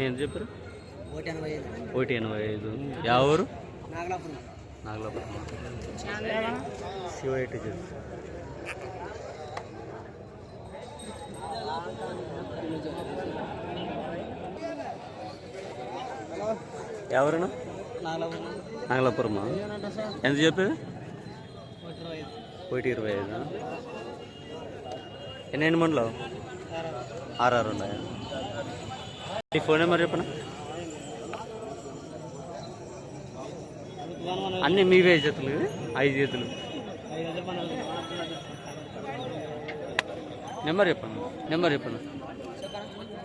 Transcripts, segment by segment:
ఎంత చెప్పారు? ఒకటి ఎనభై ఐదు. ఒకటి ఎనభై ఐదు. యా ఊరు నాగలాపురం. నాగలాపురం. శివ ఎయిట్ చేసి ఎవరన్నా నాగలాపురమా? ఎంత చెప్పేది? ఒకటి ఇరవై ఐదు. ఎన్ని ఎన్ని మండలు ఆరు ఆరు ఉన్నాయా? ఈ ఫోన్ నెంబర్ చెప్పనా? అన్నీ మీవే చేతులు? ఐదు చేతులు. నెంబర్ చెప్పండి నెంబర్ చెప్పండి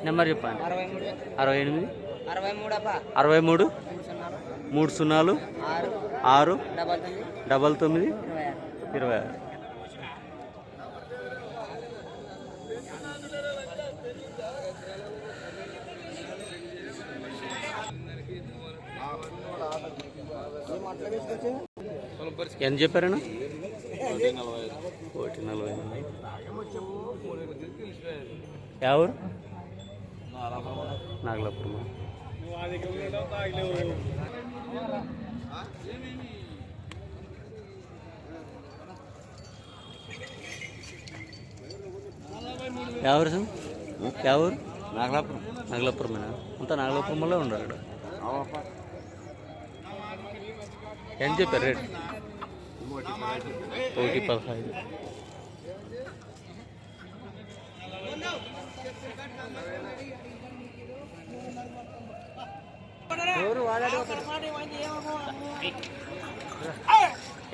నెంబర్ చెప్పండి. అరవై ఎనిమిది? అరవై మూడు? మూడు సున్నాలు? ఆరు. డబల్ తొమ్మిది. ఇరవై ఆరు. ఎంత చెప్పారన్నా? ఒకటి నలభై ఎవరు? నాగలాపురం ఎవరు సార్ ఎవరు నాగలాపురం నాగలాపురమేనా అంతా నాగలాపురంలో ఉండరు ఇక్కడ ఎంత చెప్పారు రేట్ ఒకటి పదహైదు ఎవరు వాడాడు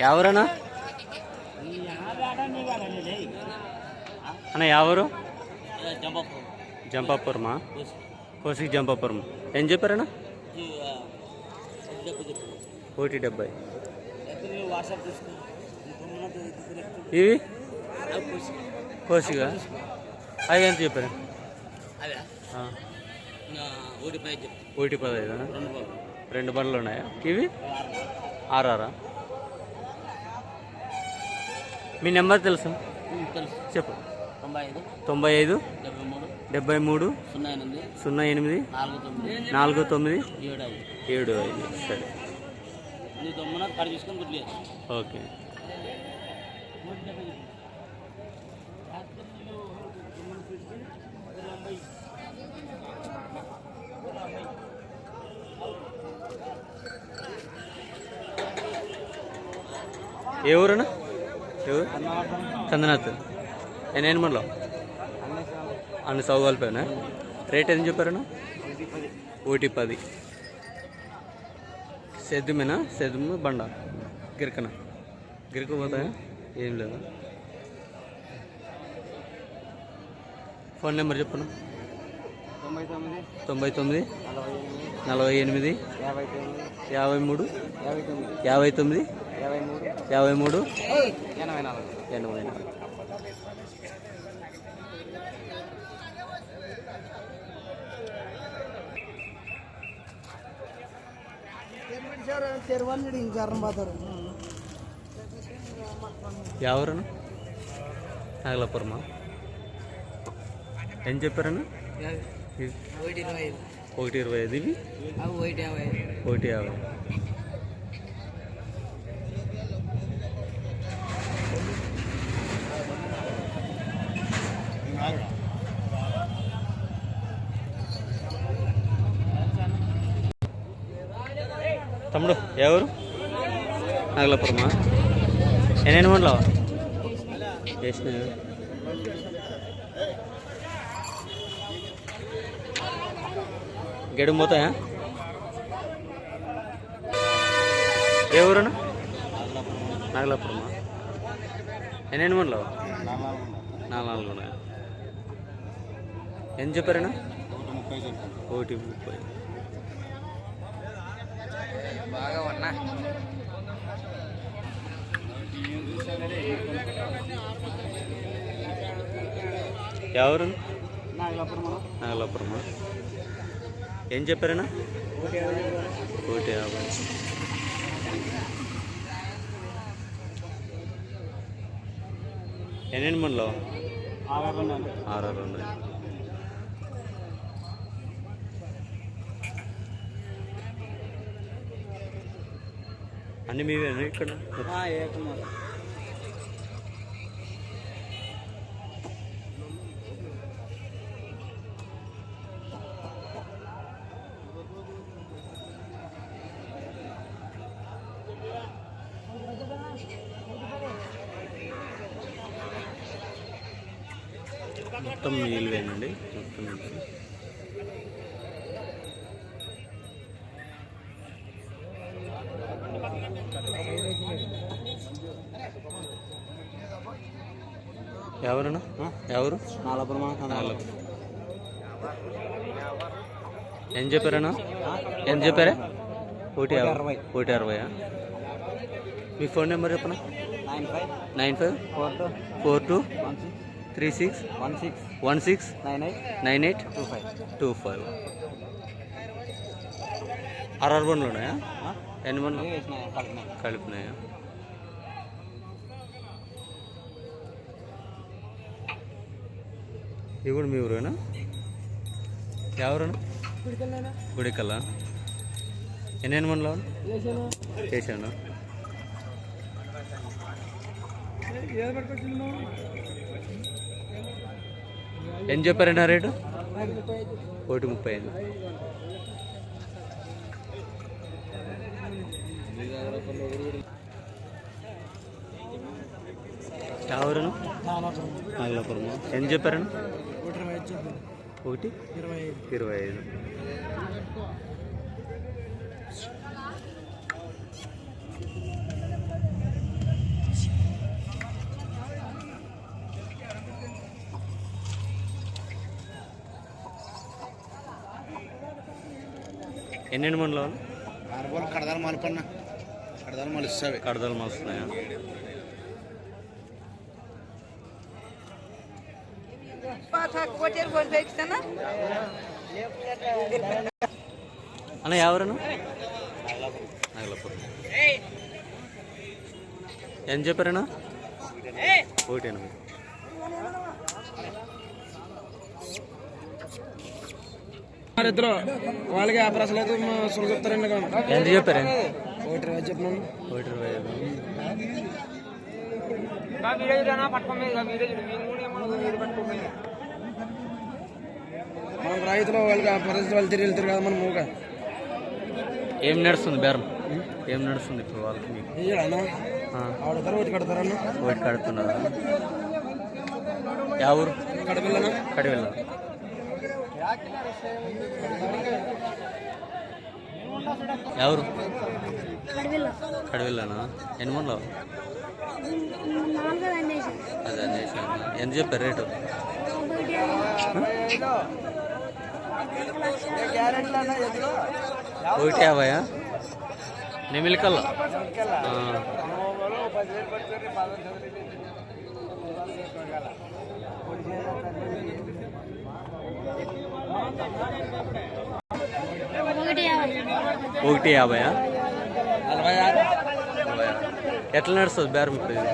ఎవరన్నా? అన్న ఎవరు? జంపాపురమా? కోసి. జంపాపురం ఏం చెప్పారన్నా? ఒకటి డెబ్బై ఇవి? కోసిగా? అవి ఎంత చెప్పారు? ఒకటి పదహైదు రెండు బండ్లు ఉన్నాయా? ఇవి ఆర్ఆరా మీ నెంబర్ తెలుసా? చెప్పు. తొంభై ఐదు తొంభై ఐదు డెబ్బై మూడు సున్నా ఎనిమిది సున్నా ఎనిమిది నాలుగు తొమ్మిది నాలుగు తొమ్మిది ఏడు ఐదు. సరే. ఓకే. ఏ ఊరన్నా? ఎవరు చందనాథ్ నేను ఎన్ని మండలం? అన్ని సౌగాలిపోయినా రేట్ ఏం చెప్పారన్నా? ఒకటి పది. సెద్దుమేనా సెద్దుము బండ. గిరకన? గిరక పోతాయా? ఏం లేదా? ఫోన్ నెంబర్ చెప్పను? తొంభై తొమ్మిది తొంభై తొమ్మిది. నలభై ఎనిమిది యాభై తొమ్మిది యాభై మూడు యాభై తొమ్మిది యాభై మూడు ఎనభై నాలుగు. ఎనభై నాలుగు ఎవరన్నా నాగలాపురమా? ఏం చెప్పారన్నా? ఒకటి ఇరవై ఐదు ఒకటి ఇవి యాభై. తమ్ముడు ఎవరు? నాగలాపురమా? ఎన్ని మండలవా? చేసిన గడుము పోతాయా? ఏ ఊరునా నాగలాపురమా? ఎన్ని మండలవా నాలుగు నాలుగు ఉన్నాయా ఎంత చెప్పారన్నా? ఒకటి ముప్పై. బాగా ఉన్నా ఎవరు? నాగలాపురమా? నాగలాపురమా. ఏం చెప్పారన్నా? ఒకటి యాభై. ఎన్ని మనలో ఆరు ఉన్నాయి అన్ని మీవేనా ఇక్కడ? మొత్తం నీళ్ళవేనండి. మొత్తం. ఎవరన్నా ఎవరు? నాలుగు ఏం చెప్పారన్నా ఏం చెప్పారా? ఒకటి అరవై. ఒకటి అరవయా? మీ ఫోన్ నెంబర్ చెప్పనా? Nine five. Nine five? Four two. Four two? Three six one six one six nine eight nine eight two five two five RR బండ్లు ఉన్నాయా? ఎన్ని బండ్లు కలిపినాయా? ఇవి కూడా మీ ఊరేనా? ఎవరునా గుడికల్లా ఎన్ని మండలం చేశాను ఏం చెప్పారండి రేటు? ఒకటి ముప్పై ఐదు. ఎవరు నాగలాపురం ఏం చెప్పారండి? ఒకటి? ఇరవై ఐదు. ఎన్నెన్ని మండలం ఆరుబోలు కడదాలు మలుపన్న. కడదాలు మలుస్తావి. కడదలు మస్తున్నాయా అన్న ఎవరను నాగలాపురం. ఏం చెప్పారన్నా? ఒకటి ఎనిమిది ఇద్దరు వాళ్ళకి యాభై అసలు అయితే సులు చెప్తారండి ఎంత చెప్పారా ఒకటి ఇరవై చెప్పినాను ఒకటి మనం రైతులు వాళ్ళకి ఆ పరిస్థితి వాళ్ళు తిరిగి వెళ్తారు కదా మనం మూగా ఏం నడుస్తుంది బేరం? ఏం నడుస్తుంది ఇప్పుడు వాళ్ళకి మీకు? ఆ, ఆడతారు ఒకటి కడతారన్న ఒకటి కడుతున్నారా? యా ఊరు? కడపిల్లనా కడివెళ్ళ ఎవరు? కడివెళ్ళనా ఎన్ని మండలం అదే అన్వేషణ ఎంత చెప్పారు రేటు? ఒకటి యాభయా? నెమిలికల్లా. ఒకటి యాభై ఒకటి యాభయా నలభై ఆరు యాభై. ఎట్లా నడుస్తుంది బేరం ఇప్పుడు ఇది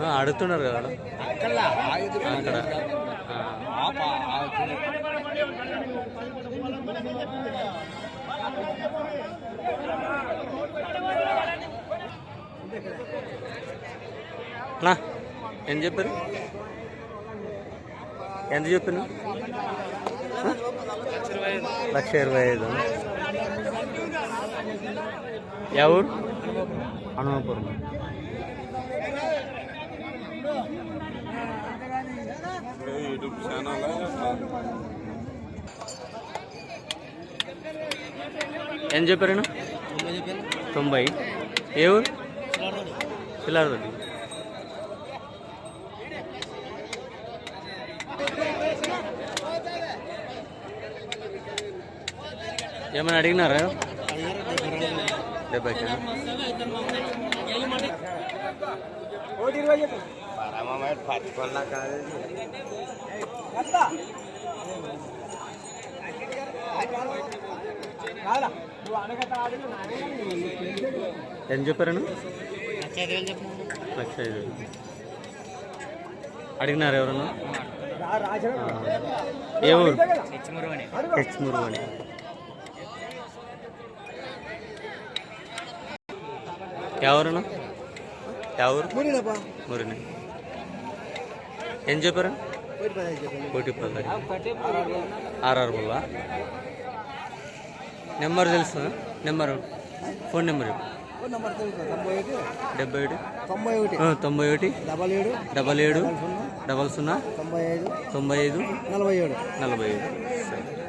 ఆ, అడుగుతున్నారు కదా ఆడ. అక్కడ ఆ. అన్నా ఎంత చెప్పారు ఎంత చెప్పిన లక్ష ఇరవై ఐదు. ఎవరు హనుమాపురం ఏం చెప్పారు తొంభై. ఏ ఊరు? పిల్లారదొడ్డి ఏమైనా అడిగినారా? డెబ్బైకి ఎంత చెప్పారను లక్ష ఐదు. అడిగినారు ఎవరన్నా. ఏ ఊరు? హెచ్మూరు అని ఎవరన్నా ఎవరు? మురిని ఏం చెప్పారు? కోటి పది ఆర్ఆర్ బుల్లా నెంబర్ తెలుసు నెంబరు ఫోన్ నెంబర్ డెబ్బై ఒకటి. తొంభై ఒకటి. తొంభై ఒకటి. డబల్ ఏడు. డబల్ ఏడు. డబల్ సున్నా. తొంభై ఐదు. తొంభై ఐదు. నలభై ఏడు. నలభై ఐదు. సరే.